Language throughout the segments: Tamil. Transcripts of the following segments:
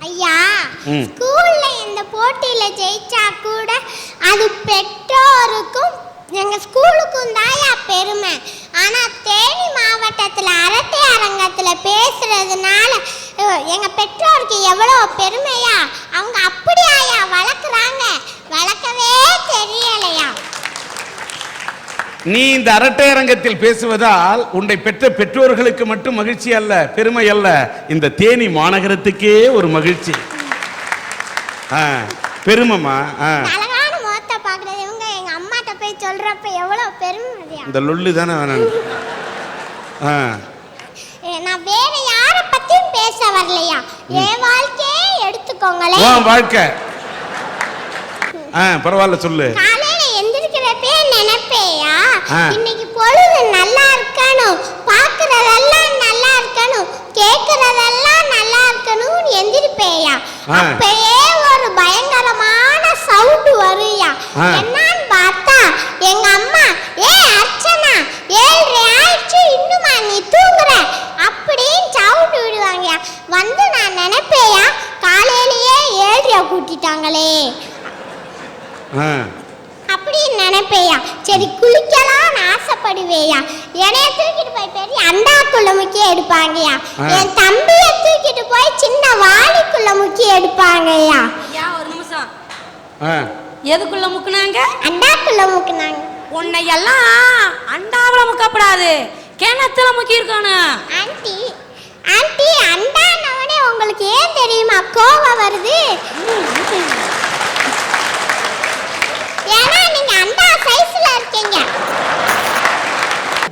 ஐயா. ஸ்கூல்ல இந்த போட்டியில ஜெயிச்சா கூட அது பெற்றோருக்கும் எங்க ஸ்கூலுக்கும் தாயா பெருமை. ஆனா தேனி மாவட்டத்துல அரட்டை அரங்கத்துல பேசுறதுனால எங்க பெற்றோருக்கு எவ்வளவு பெருமையா? அவங்க அப்படியாயா வளர்க்குறாங்க? வளர்க்கவே தெரியலையா? நீ இந்த அரட்டை அரங்கத்தில் பேசுவதால் உன்னை பெற்ற பெற்றோர்களுக்கு மட்டும் மகிழ்ச்சி அல்ல பெருமை அல்ல. இந்த தேனி மாநகரத்துக்கே ஒரு மகிழ்ச்சி. பெருமைமா இந்த லொல்லு தானே வேணாம் நான் வேற யார பத்தியும் பேச வரலையா? என் வாழ்க்கையே எடுத்துக்கோங்களேன். வாழ்க்கை. ஆ பரவாயில்ல சொல்லு. நினைப்பேயா. இன்னைக்கு பொழுது நல்லா இருக்கணும் பாக்குறதெல்லாம் நல்லா இருக்கணும் கேக்குறதெல்லாம் நல்லா இருக்கணும்னு எந்திரிப்பேயா. அப்பயே ஒரு பயங்கரமான சவுண்ட் வருயா ஆ. என்னன்னு பார்த்தா எங்க அம்மா ஏ அர்ச்சனா ஏழ்ரை ஆயிடுச்சு இன்னுமா நீ தூங்குற அப்படின்னு சவுண்ட் விடுவாங்கயா வந்து நான் நினைப்பேயா காலையிலேயே ஏழ்ரையா கூட்டிட்டாங்களே ஆ அப்படின்னு நினைப்பேயா சரி குளிக்கலாம்னு ஆசைப்படுவேயா என்னைய தூக்கிட்டு போய் பெரிய அண்டாக்குள்ள முக்கிய எடுப்பாங்கயா. என் தம்பிய தூக்கிட்டு போய் சின்ன வாளிக்குள்ள முக்கிய எடுப்பாங்கயா? யா ஒரு நிமிஷம். எதுக்குள்ள முக்குனாங்க? அண்டாக்குள்ள முக்குனாங்க. உன்னை எல்லாம் அண்டாவுல முக்கப்படாது. கிணத்துல முக்கி இருக்கணும் ஆன்ட்டி ஆன்ட்டி அண்டானவனே உங்களுக்கு ஏன் தெரியுமா? கோவம் வருது ஏன்னா நீங்க அண்டா சைஸ்ல இருக்கீங்க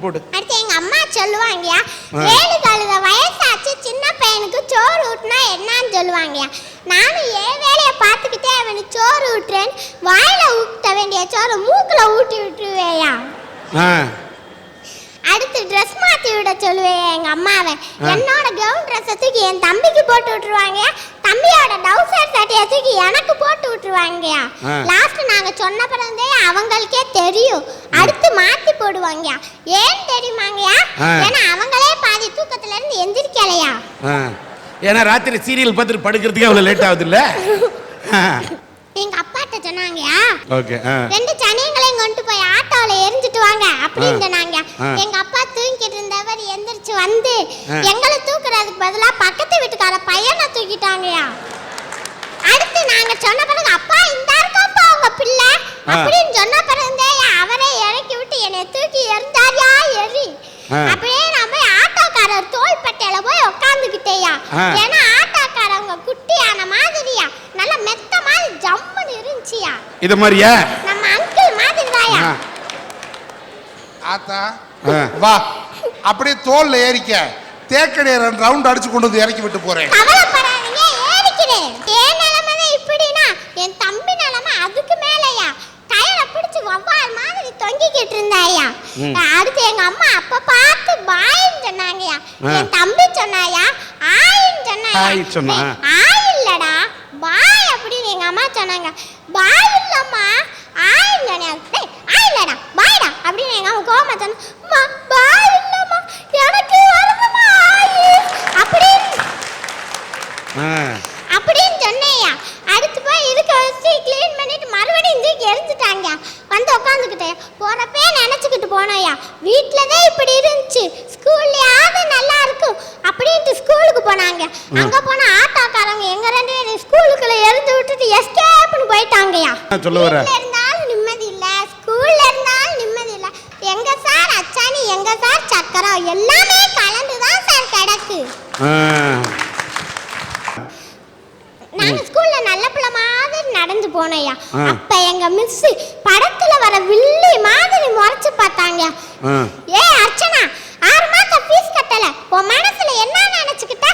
போடு. அடுத்து எங்க அம்மா சொல்லுவாங்கயா. ஏழு கழுத வயசாச்சு சின்ன பையனுக்கு சோறு ஊட்டினா என்னன்னு சொல்லுவாங்கயா. நானும் என் வேலையை பார்த்துக்கிட்டே அவனுக்கு சோறு ஊட்டுறேன் வாயில ஊட்ட வேண்டிய சோறு மூக்குல ஊட்டி விட்டுருவேயா. ஆ. அடுத்து ட்ரெஸ் மாத்தி விட சொல்லுவேன் எங்க அம்மாவை. என்னோட கவுன் ட்ரெஸ்ஸை தூக்கி என் தம்பிக்கு போட்டு விட்டுருவாங்க. தம்பியோட டவுசர் சட்டையை தூக்கி எனக்கு போட்டு விட்டுருவாங்கயா ஆ. லாஸ்ட் நாங்க சொன்ன பிறந்தே அவங்களுக்கே தெரியும். அடுத்து மாத்தி போடுவாங்கயா ஏன் தெரியுமாங்கயா. ஏன்னா அவங்களே பாதி தூக்கத்துல இருந்து எந்திரிக்கலையா? ஏன்னா ராத்திரி சீரியல் பார்த்துட்டு படுக்கிறதுக்கே அவ்வளோ லேட் ஆகுது இல்லை எங்க அப்பாட்ட சொன்னாங்கயா ஓகே ரெண்டு சனியங்களையும் கொண்டு போய் ஆட்டோல எரிஞ்சிட்டு வாங்க அப்படின்னு ஆ. சொன்னாங்க ஆ. எங்க அப்பா தூங்கிட்டு இருந்தவர் எந்திரிச்சு வந்து. எங்களை தூக்குறதுக்கு பதிலா பக்கத்து வீட்டுக்கார பையனை தூக்கிட்டாங்கயா அடுத்து நாங்க சொன்ன பிறகு அப்பா இந்த இருக்கப்பா உங்க பிள்ளை. அப்படின்னு சொன்ன பிறந்தே அவரே இறக்கி விட்டு என்னை தூக்கி எரிஞ்சாரியா எரி. அப்படியே நான் போய் ஆட்டோக்காரர் தோள்பட்டையில போய் உட்காந்துக்கிட்டேயா ஆ. ஏன்னா ஆட்டோக்காரவங்க குட்டியான மாதிரியா நல்ல மெத்த மாதிரி ஜம்முன்னு இருந்துச்சியா இது மாதிரியா? நம்ம அங்கிள் மாதிரி தாயா ஆ. ஆத்தா. வா. அப்படியே தோல்ல ஏறிக்க. தேக்கடைய ரெண்டு ரவுண்ட் அடிச்சு கொண்டு வந்து இறக்கி விட்டு போறேன். கவலைப்படாதீங்க ஏறிக்கிறேன். என் தம்பி நிலைமை அதுக்கு மேலயா? டயரை பிடிச்சு வவ்வால் மாதிரி தொங்கிக்கிட்டு இருந்தாயா. அடுத்து எங்க அம்மா அப்ப பார்த்து பாயின்னு சொன்னாங்கயா. என் தம்பி சொன்னாயா? ஆயின்னு சொன்னாயா? ஆய் இல்லடா பாய் அம்மா சொன்னாங்க பாய் இல்லம்மா ஆயின்னு சொன்னாங்க டேய், இல்லடா பாய்டா அப்படின்னு எங்க அம்மா கோமா சொன்னா "அம்மா, பாய் இல்லம்மா எனக்கு வருதுமா ஆயி. அப்படின்னு ஆ. அப்படின்னு சொன்னேயா. அடுத்து போய் இருக்க வச்சு க்ளீன் பண்ணிட்டு மறுபடியும் தூக்கி எரிஞ்சுட்டாங்க. வந்து உட்காந்துக்கிட்டேன் போறப்பே நினச்சிக்கிட்டு போனோயா வீட்டில் தான் இப்படி இருந்துச்சு. ஸ்கூல்லையாவது நல்லா இருக்கும் அப்படின்ட்டு ஸ்கூலுக்கு போனாங்க. அங்கே போன ஆட்டோக்காரங்க எங்க ரெண்டு பேரும் ஸ்கூலுக்குள்ள எரிஞ்சு விட்டுட்டு எஸ்கேப்னு போயிட்டாங்கயா சொல்ல வர? இருந்தாலும் நிம்மதி இல்ல ஸ்கூல்ல இருந்தாலும் நிம்மதி இல்ல. எங்க சார் அச்சாணி எங்க சார் சக்கரம் எல்லாமே கலந்து தான் சார் கிடக்கு. நாங்க ஸ்கூல்ல நல்ல பிள்ளை மாதிரி நடந்து போனோம்யா. ஆ. அப்ப எங்க மிஸ் படத்துல வர வில்லி மாதிரி முறைச்சு பார்த்தாங்க. ஏ அர்ச்சனா ஆறு மாசம் ஃபீஸ் கட்டல. உன் மனசுல என்ன நினைச்சுக்கிட்ட?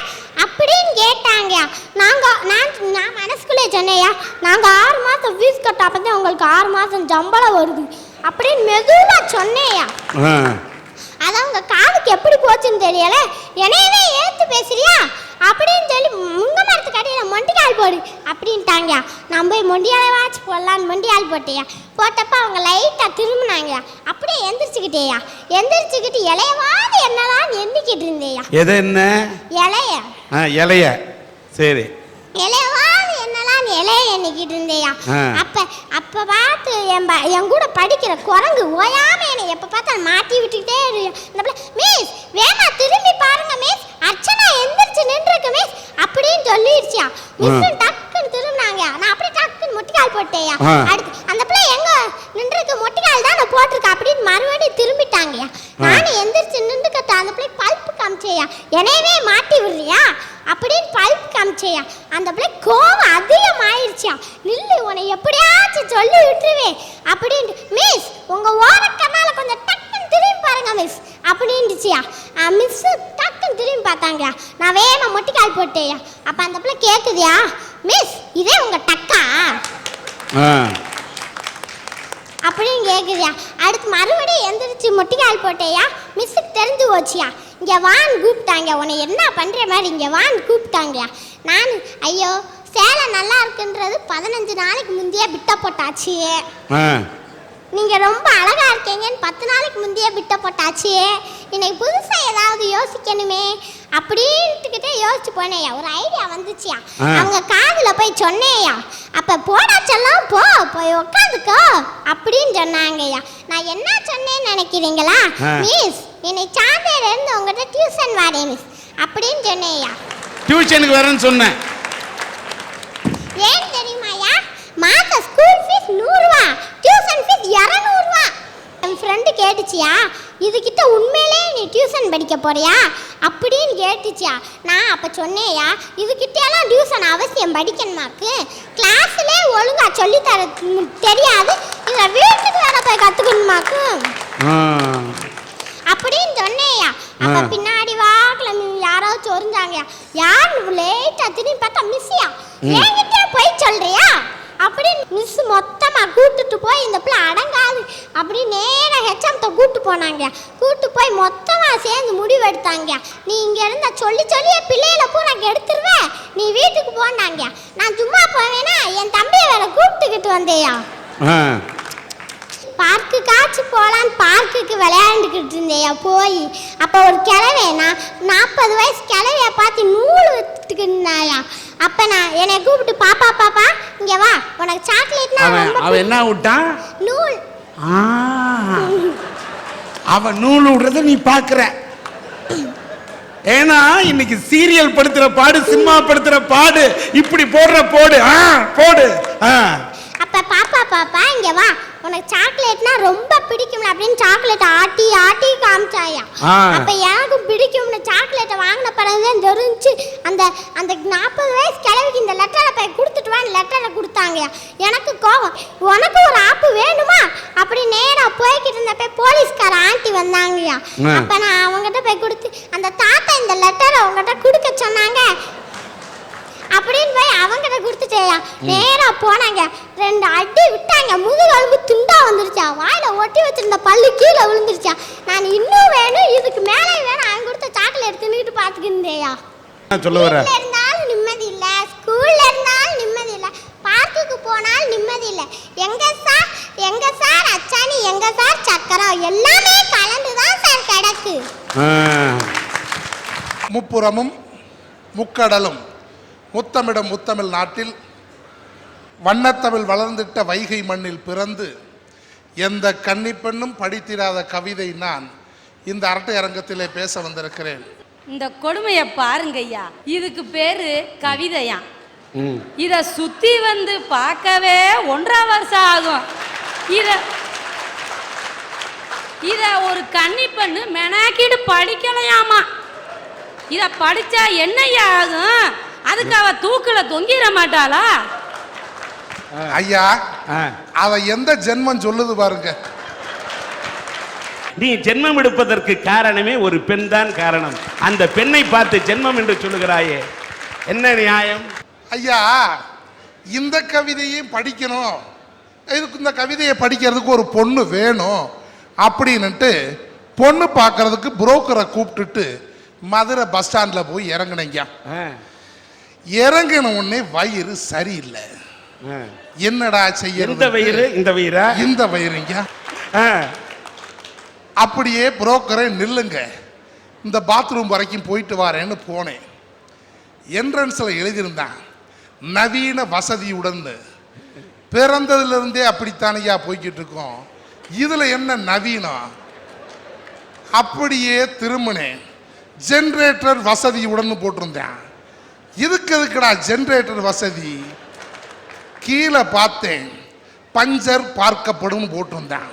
அப்படின்னு கேட்டாங்க. நாங்க நான் நான் மனசுக்குள்ளே சொன்னேயா நாங்க ஆறு மாசம் ஃபீஸ் கட்ட அப்பதான் உங்களுக்கு ஆறு மாசம் சம்பளம் வருது. அப்படின்னு மெதுவா சொன்னேயா அது அவங்க காதுக்கு எப்படி போச்சுன்னு தெரியல. என்னையவே ஏத்து பேசுறியா? அப்படின்னு சொல்லி முங்க மரத்துக்கு அடியில் மொண்டிக்கால் போடு அப்படின்ட்டாங்க நான் போய் மொண்டியால வாட்ச் போடலான்னு மொண்டியால் போட்டேயா. போட்டப்ப அவங்க லைட்டாக திரும்பினாங்க அப்படியே எந்திரிச்சுக்கிட்டேயா. எந்திரிச்சுக்கிட்டு இலையவாது என்னதான் எண்ணிக்கிட்டு இருந்தேயா. எது என்ன? இலைய ஆ இலைய சரி. இலையவாது என்னெல்லாம் இலைய எண்ணிக்கிட்டு இருந்தேயா. அப்ப அப்ப பார்த்து என் என் கூட படிக்கிற குரங்கு ஓயாம என்னை எப்ப பார்த்தாலும் மாட்டி விட்டுக்கிட்டே இருக்கு. மிஸ் வேணா திரும்பி சொல்லிடுச்சியா மிஸ் டக்குன்னு திரும்பினாங்க. நான் அப்படியே டக்குன்னு முட்டிக்கால் போட்டேயா. அடுத்து அந்த பிள்ளை எங்க நின்றுருக்கு? முட்டிக்கால் தான் நான் போட்டிருக்கேன் அப்படின்னு மறுபடியும் திரும்பிட்டாங்கயா. நானும் எந்திரிச்சு நின்றுக்கிட்ட அந்த பிள்ளை பல்ப்பு காமிச்சேயா. என்னையவே மாட்டி விடுறியா? அப்படின்னு பல்ப் காமிச்சேயா. அந்த பிள்ளை கோவம் அதிகமாயிருச்சியா. நில்லு உன்னை எப்படியாச்சும் சொல்லி விட்டுருவேன் அப்படின்ட்டு மிஸ் உங்க ஓரக்கண்ணால கொஞ்சம் டக்குன்னு திரும்பி பாருங்க மிஸ். அப்படின்ட்டுச்சியா. மிஸ் டக்குன்னு திரும்பி பார்த்தாங்க நான் வேணா மொட்டிக்கால் போட்டேயா. அப்ப அந்த பிள்ளை கேக்குதியா? மிஸ் இதே உங்க டக்கா? அப்படின்னு கேக்குதியா. அடுத்து மறுபடியும் எந்திரிச்சு மொட்டிக்கால் போட்டேயா? மிஸ்ஸுக்கு தெரிஞ்சு போச்சியா? இங்கே வான்னு கூப்பிட்டாங்க. உன்னை என்ன பண்ணுற மாதிரி இங்கே வான்னு கூப்பிட்டாங்கயா. நான் ஐயோ சேலை நல்லா இருக்குன்றது பதினஞ்சு நாளைக்கு முந்தைய பிட்ட போட்டாச்சு. நீங்கள் ரொம்ப அழகா இருக்கீங்கன்னு பத்து நாளைக்கு முந்தைய பிட்ட போட்டாச்சு இன்னைக்கு புதுசாக ஏதாவது யோசிக்கணுமே அப்படின்ட்டுக்கிட்டே யோசிச்சு போனேயா. ஒரு ஐடியா வந்துச்சியா. அவங்க காதில் போய் சொன்னேயா. அப்போ போடா செல்லம் போ போய் உக்காந்துக்கோ அப்படின்னு சொன்னாங்கய்யா. நான் என்ன சொன்னேன்னு நினைக்கிறீங்களா. மிஸ் என்னை சாந்தையில இருந்து உங்ககிட்ட டியூஷன் வாடேன் மிஸ் அப்படின்னு சொன்னேயா. டியூஷனுக்கு வரேன்னு சொன்னேன் ஏன் தெரியுமாயா மாச ஸ்கூல் ஃபீஸ் நூறுரூவா டியூஷன் ஃபீஸ் இரநூறுவா என் ஃப்ரெண்டு கேட்டுச்சியா? இதுகிட்ட உண்மையிலே நீ டியூஷன் படிக்க போறியா? அப்படின்னு கேட்டுச்சியா? நான் அப்போ சொன்னேயா இதுகிட்டலாம் டியூஷன் அவசியம் படிக்கணுமாக்கு? கிளாஸ்லே ஒழுங்கா சொல்லித்தர தெரியாது. இதை வீட்டுக்கு வேற போய் கற்றுக்கணுமாக்கு அப்படின்னு சொன்னேயா. அப்ப. பின்னாடி வாக்குல யாரோ சொரிஞ்சாங்க யார் லேட்டா திரும்பி பார்த்தா மிஸ்ஸியா. என்கிட்ட போய் சொல்றியா? அப்படின்னு மிஸ் மொத்தமா கூட்டுட்டு போய் இந்த பிள்ளை அடங்காது. அப்படி நேராக ஹெச்எம்கிட்ட கூட்டு போனாங்க. கூட்டு போய் மொத்தமாக சேர்ந்து முடிவெடுத்தாங்க. நீ இங்கே இருந்த சொல்லி சொல்லியே பிள்ளையில பூரா எடுத்துருவ நீ வீட்டுக்கு போனாங்க. நான் சும்மா போவேனா? என் தம்பியை வேற கூப்பிட்டுக்கிட்டு வந்தேயா? ஆ பார்க்கு காய்ச்சி போகலான்னு பார்க்குக்கு விளையாண்டுக்கிட்டு இருந்தேயா போய். அப்போ ஒரு கிழவை நான் நாற்பது வயசு கிழவைய பார்த்து நூல் வித்துக்கிட்டு இருந்தாயா. அப்போ நான் என்னை கூப்பிட்டு பாப்பா பாப்பா இங்கே வா. உனக்கு சாக்லேட்னா அவன் என்ன விட்டான் நூல். ஆ. அவன் நூல் விடுறத நீ பாக்குற ஏன்னா இன்னைக்கு சீரியல் படுத்துற பாடு சினிமா படுத்துற பாடு இப்படி போடுற போடு. ஆ போடு. ஆ. அப்போ பாப்பா பாப்பா இங்கே வா. உனக்கு சாக்லேட்னா ரொம்ப பிடிக்கும்ல அப்படின்னு சாக்லேட் ஆட்டி ஆட்டி காமிச்சாயா. அப்போ எனக்கும் பிடிக்கும்னு சாக்லேட்டை வாங்கின பிறகுதான் தெரிஞ்சு அந்த அந்த நாற்பது வயசு கிழவிக்கு இந்த லெட்டரை போய் கொடுத்துட்டு வான்னு லெட்டரை கொடுத்தாங்கயா. எனக்கு கோவம். உனக்கு ஒரு ஆப்பு வேணுமா? அப்படி நேரா போய்கிட்டு இருந்தப்ப போலீஸ்கார ஆண்டி வந்தாங்கயா. அப்ப நான் அவங்ககிட்ட போய் கொடுத்து அந்த தாத்தா இந்த லெட்டரை அவங்ககிட்ட கொடுக்க சொன்னாங்க. அப்படின்னு போய் அவங்கிட்ட கொடுத்துட்டேயா. நேரா போனாங்க. ரெண்டு அடி விட்டாங்க. முதுகெலும்பு துண்டா வந்துருச்சா. வாயில ஒட்டி வச்சிருந்த பல்லு கீழே விழுந்துருச்சா. நான் இன்னும் வேணும் இதுக்கு மேலே வேணும். அவன் கொடுத்த சாக்லேட் தின்னுட்டு பார்த்துக்கிட்டேயா சொல்ல வர இருந்தாலும் நிம்மதி இல்ல. ஸ்கூல்ல இருந்தாலும் நிம்மதி இல்ல. பார்க்குக்கு போனாலும் நிம்மதி இல்ல. எங்க சார் எங்க சார் அச்சாணி எங்க சார் சக்கரம் எல்லாமே கலந்து தான் சார் கிடக்கு. முப்புறமும் முக்கடலும். முத்தமிடம் முத்தமிழ் நாட்டில் வண்ணத்தமிழ் வளர்ந்திட்ட வைகை மண்ணில் பிறந்து எந்த கன்னிப்பெண்ணும் படித்திராத கவிதை நான் இந்த அரட்டை அரங்கத்திலே பேச வந்திருக்கிறேன். இந்த கொடுமையை பாருங்க ஐயா இதுக்கு பேரு கவிதையா. இத சுத்தி வந்து பார்க்கவே ஒன்றரை வருஷம் ஆகும். இத இத ஒரு கன்னி பெண்ணு மெனாக்கிட்டு படிக்கலையாமா. இத படிச்சா என்னய்யா ஆகும்? அதுக்கு அவ தூக்குல தொங்கிட மாட்டாளா? ஐயா ஆ. அவ எந்த ஜென்மம் சொல்லுது பாருங்க. நீ ஜென்மம் எடுப்பதற்கு காரணமே ஒரு பெண் தான் காரணம். அந்த பெண்ணை பார்த்து ஜென்மம் என்று சொல்லுகிறாயே என்ன நியாயம்? ஐயா இந்த கவிதையும் படிக்கணும். இதுக்கு இந்த கவிதையை படிக்கிறதுக்கு ஒரு பொண்ணு வேணும். அப்படின்னுட்டு பொண்ணு பார்க்கறதுக்கு புரோக்கரை கூப்பிட்டுட்டு மதுரை பஸ் ஸ்டாண்டில் போய் இறங்குனீங்க ஆ, இறங்கின உடனே வயிறு சரியில்லை. என்னடா எந்த செய்யறது வயிறு இந்த வயிறா? இந்த வயிறுங்க. அப்படியே புரோக்கரை நில்லுங்க. இந்த பாத்ரூம் வரைக்கும் போயிட்டு வரேன்னு போனேன். என்ட்ரன்ஸில் எழுதியிருந்தான் நவீன வசதியுடன் பிறந்ததிலிருந்தே அப்படித்தானையா போய்கிட்டு இருக்கோம் இதுல என்ன நவீனம்? அப்படியே திரும்பினேன். ஜென்ரேட்டர் வசதியுடன் போட்டிருந்தேன். இருக்கிறதுக்குடா ஜென்ரேட்டர் வசதி? கீழே பார்த்தேன். பஞ்சர் பார்க்கப்படும் போட்டிருந்தேன்.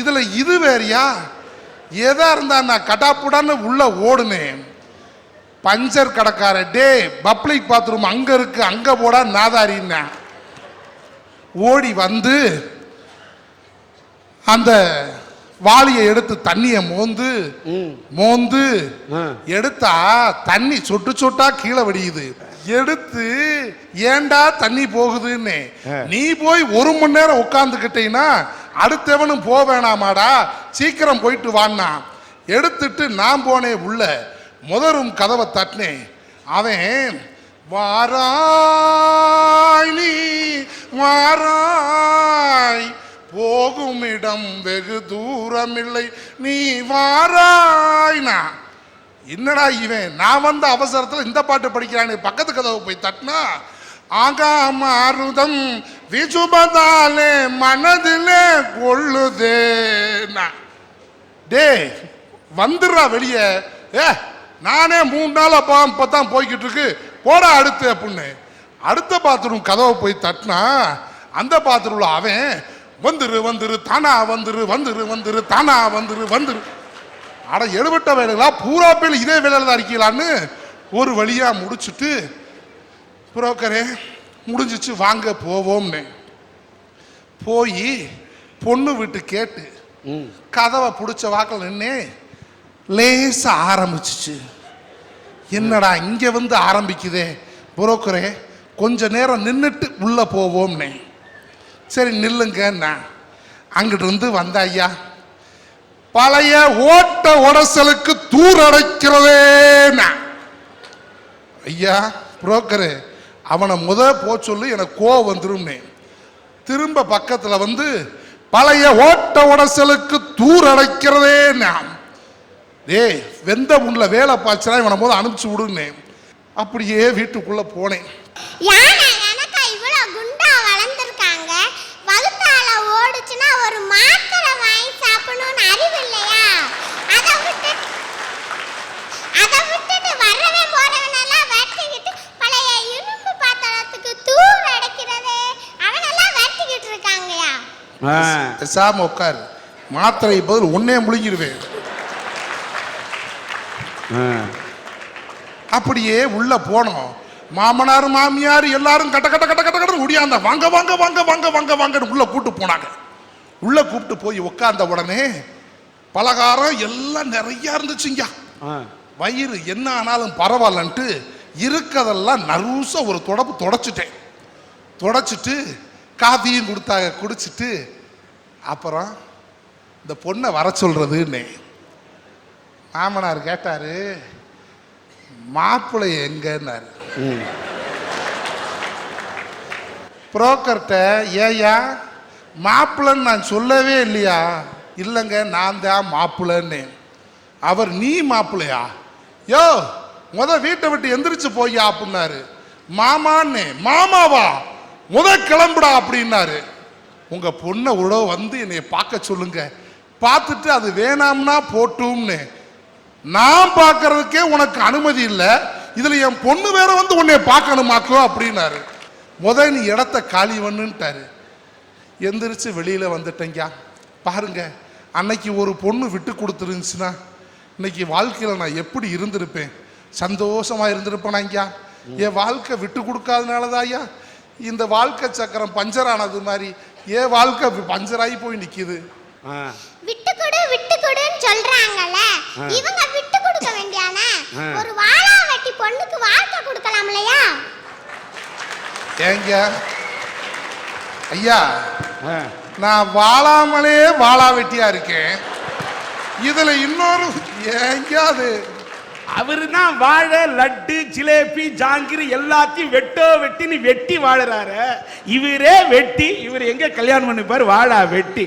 இதில் இது வேறியா? எதா இருந்தா நான் கடாப்புடான்னு உள்ள ஓடுனேன். பஞ்சர் கடைக்கார டே பப்ளிக் பாத்ரூம் அங்க இருக்கு அங்க போடா நாதாரின்னா. ஓடி வந்து அந்த வாளியை எடுத்து தண்ணியை மோந்து மோந்து. எடுத்தா தண்ணி சொட்டு சொட்டா கீழே வடியுது. எடுத்து ஏன்டா தண்ணி போகுதுன்னு. நீ போய் ஒரு மணி நேரம் உட்காந்துக்கிட்டீங்கன்னா அடுத்தவனும் போக வேணாமாடா சீக்கிரம் போயிட்டு வான்னா எடுத்துட்டு நான் போனேன் உள்ள முதரும் கதவை தட்டினேன். அவன் வாராய் நீ வாராய் போகும் இடம் வெகு தூரமில்லை. நீ வாராய்னா என்னடா இவன்? நான் வந்த அவசரத்தில் இந்த பாட்டு படிக்கிறானே. பக்கத்து கதவை போய் தட்டினா ஆகாம அருதம் விசுபதாலே மனதிலே கொள்ளுதேனா டேய் வந்துடுறா வெளியே. ஏ நானே மூணு நாள் அப்பா இப்போ தான் போய்கிட்டு இருக்கு. போடா அடுத்து அப்படின்னு அடுத்த பாத்ரூம் கதவை போய் தட்டினா அந்த பாத்ரூமில் அவன் வந்துரு வந்துரு தானா வந்துரு வந்துரு வந்துரு தானா வந்துரு வந்துரு. அட எடுபட்ட வேலைகளா? பூரா பேர் இதே வேலையில தான் இருக்கீங்களான்னு ஒரு வழியா முடிச்சுட்டு புரோக்கரே முடிஞ்சிச்சு வாங்க போவோம்னு. போய் பொண்ணு வீட்டு கேட்டு கதவை பிடிச்ச வாக்கில் நின்று லேசா ஆரம்பிச்சிச்சு. என்னடா இங்க வந்து ஆரம்பிக்குதே? புரோக்கரே கொஞ்ச நேரம் நின்றுட்டு உள்ள போவோம்னே. சரி நில்லுங்கண்ணா அங்கிட்டிருந்து வந்த ஐயா பழைய ஓட்ட உடசலுக்கு தூரடைக்கிறதேண்ணா ஐயா புரோக்கரு அவனை முத போ சொல்லு எனக்கு கோவம் வந்துரும்னே. திரும்ப பக்கத்துல வந்து பழைய ஓட்ட உடசலுக்கு தூரடைக்கிறதேண்ணா டேய் வெந்த முன்ல வேலை பாய்ச்சினா இவனை போது அனுப்பிச்சு விடுன்னு. அப்படியே வீட்டுக்குள்ள போனேன் யானை எனக்கா இவ்வளோ குண்டா வளர்ந்துருக்காங்க வகுத்தால ஓடுச்சுன்னா ஒரு மாத்திரை வாங்கி சாப்பிடணும்னு அறிவு இல்லையா அதை விட்டு அதை விட்டுட்டு வரவன் போறவனெல்லாம் வெட்டிக்கிட்டு பழைய இரும்பு பாத்திரத்துக்கு தூர் அடைக்கிறது அவனெல்லாம் வெட்டிக்கிட்டு இருக்காங்கயா ஆ. பேசாம உட்காரு. மாத்திரை பதில் உன்னே முழுங்கிடுவேன் ஆ. அப்படியே உள்ள போனோம். மாமனார் மாமியார் எல்லாரும் கட்ட கட்ட கட்ட கட்ட கட்ட ஒடியாந்த வாங்க வாங்க வாங்க வாங்க வாங்க வாங்கன்னு உள்ள கூட்டு போனாங்க. உள்ள கூப்பிட்டு போய் உட்கார்ந்த உடனே பலகாரம் எல்லாம் நிறைய இருந்துச்சுங்க. வயிறு என்ன ஆனாலும் பரவாயில்லன்ட்டு இருக்கதெல்லாம் நறுசா ஒரு தொடப்பு தொடச்சிட்டேன். தொடச்சிட்டு காஃபியும் கொடுத்தாங்க குடிச்சிட்டு அப்புறம் இந்த பொண்ணை வர சொல்றதுன்னு. மாமனார் கேட்டாரு மாப்பிள்ளை எங்கன்னாரு. புரோக்கர்கிட்ட ஏயா மாப்பிள்ளைன்னு நான் சொல்லவே இல்லையா? இல்லைங்க நான் தான் மாப்பிள்ளைன்னு அவர் நீ மாப்பிள்ளையா? யோ முத வீட்டை விட்டு எந்திரிச்சு போய்யா அப்படின்னாரு. மாமான்னு மாமாவா? முத கிளம்புடா அப்படின்னாரு. உங்க பொண்ணை உழவு வந்து என்னை பார்க்க சொல்லுங்க. பார்த்துட்டு அது வேணாம்னா போட்டும்னு. நான் பார்க்கறதுக்கே உனக்கு அனுமதி இல்லை. இதுல என் பொண்ணு வேற வந்து உன்னை பார்க்கணுமாக்கோ அப்படின்னாரு. முத நீ இடத்த காலி பண்ணுன்ட்டாரு. எந்திரிச்சு வெளியில வந்துட்டேங்க பாருங்க அன்னைக்கு ஒரு பொண்ணு விட்டு கொடுத்துருந்துச்சுன்னா இன்னைக்கு வாழ்க்கையில நான் எப்படி இருந்திருப்பேன்? சந்தோஷமா இருந்திருப்பேனாங்க என் வாழ்க்கை விட்டு கொடுக்காதனாலதான் ஐயா இந்த வாழ்க்கை சக்கரம் பஞ்சர் ஆனது மாதிரி என் வாழ்க்கை பஞ்சராகி போய் நிக்குது. விட்டு கொடு விட்டு கொடுன்னு சொல்றாங்கல்ல இவங்க விட்டு கொடுக்க வேண்டியானே. ஒரு வாழா வெட்டி பொண்ணுக்கு வாழ்க்கை கொடுக்கலாம் இல்லையா? ஏங்க? ஐயா. நான் வாழாமலே வாழா வெட்டியா இருக்கேன். இதுல இன்னொரு ஏங்க அது? அவரு தான் வாழை லட்டு ஜிலேபி ஜாங்கிரி எல்லாத்தையும் வெட்டோ வெட்டின்னு வெட்டி வாழுறாரு. இவரே வெட்டி இவர் எங்க கல்யாணம் பண்ணிப்பார்? வாழா வெட்டி.